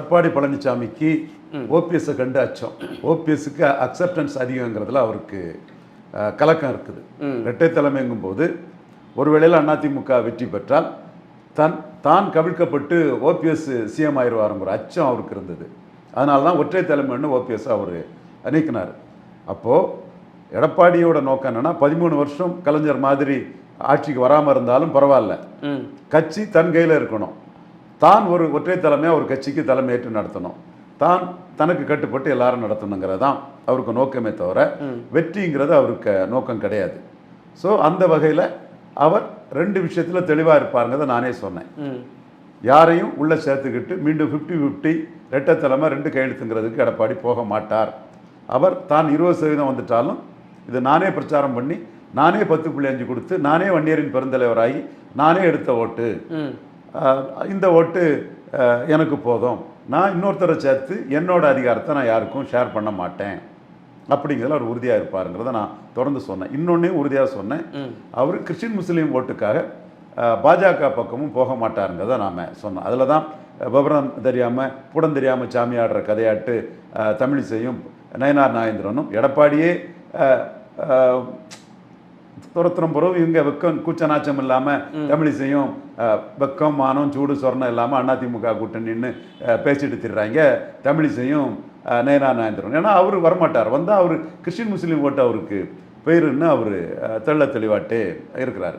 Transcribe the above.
எடப்பாடி பழனிசாமிக்கு ஓபிஎஸ்ஸை கண்டு அச்சம் ஓபிஎஸ்க்கு அக்செப்டன்ஸ் அதிகங்கிறதுல அவருக்கு கலக்கம் இருக்குது. இரட்டை தலைமைங்கும் போது ஒருவேளையில் அதிமுக வெற்றி பெற்றால் தன் தான் கவிழ்க்கப்பட்டு ஓபிஎஸ் சிஎம் ஆயிடுவாருங்கிற அச்சம் அவருக்கு இருந்தது. அதனால தான் ஒற்றை தலைமைன்னு ஓபிஎஸ் அவர் நீக்கினார். அப்போது எடப்பாடியோட நோக்கம் என்னன்னா பதிமூணு வருஷம் கலைஞர் மாதிரி ஆட்சிக்கு வராமல் இருந்தாலும் பரவாயில்ல. கட்சி தன் கையில் இருக்கணும். தான் ஒரு ஒற்றை தலைமையாக ஒரு கட்சிக்கு தலைமையேற்று நடத்தணும். தான் தனக்கு கட்டுப்பட்டு எல்லாரும் நடத்தணுங்கிறது தான் அவருக்கு நோக்கமே தவிர வெற்றிங்கிறது அவருக்கு நோக்கம் கிடையாது. ஸோ அந்த வகையில் அவர் ரெண்டு விஷயத்தில் தெளிவாக இருப்பாருங்கிறத நானே சொன்னேன். யாரையும் உள்ளே சேர்த்துக்கிட்டு மீண்டும் ஃபிஃப்டி ஃபிஃப்டி ரெட்டை தலைமை ரெண்டு கையெழுத்துங்கிறதுக்கு எடப்பாடி போக மாட்டார். அவர் தான் இருபது சதவீதம் வந்துட்டாலும் இது நானே பிரச்சாரம் பண்ணி நானே பத்து புள்ளி அஞ்சு கொடுத்து நானே வன்னியரின் பெருந்தலைவராகி நானே எடுத்த ஓட்டு. இந்த ஓட்டு எனக்கு போதும். நான் இன்னொருத்தரை சேர்த்து என்னோட அதிகாரத்தை நான் யாருக்கும் ஷேர் பண்ண மாட்டேன். அப்படிங்கிறதுல அவர் உறுதியாக இருப்பாருங்கிறத நான் தொடர்ந்து சொன்னேன். இன்னொன்னையும் உறுதியாக சொன்னேன். அவர் கிறிஸ்டின் முஸ்லீம் ஓட்டுக்காக பாஜக பக்கமும் போக மாட்டாருங்கிறத நாம் சொன்னோம். அதில் தான் விவரம் தெரியாமல் புடம் தெரியாமல் சாமி ஆடுற கதையாட்டு தமிழிசையும் நயனார் நாகேந்திரனும் எடப்பாடியே துரத்துறம் பிறகு இவங்க வெக்கம் கூச்ச நாச்சம் இல்லாமல் தமிழிசையும் வெக்கம் மானம் சூடு சொர்ணம் இல்லாமல் அதிமுக கூட்டணின்னு பேசிட்டு திடுறாங்க தமிழிசையும் அஹ், நயனா நாயந்திரன் ஏன்னா அவர் வரமாட்டார். வந்தால் அவர் கிறிஸ்டின் முஸ்லீம் ஓட்டு அவருக்கு. போயிருன்னு அவர் தெள்ள தெளிவாட்டு இருக்கிறாரு.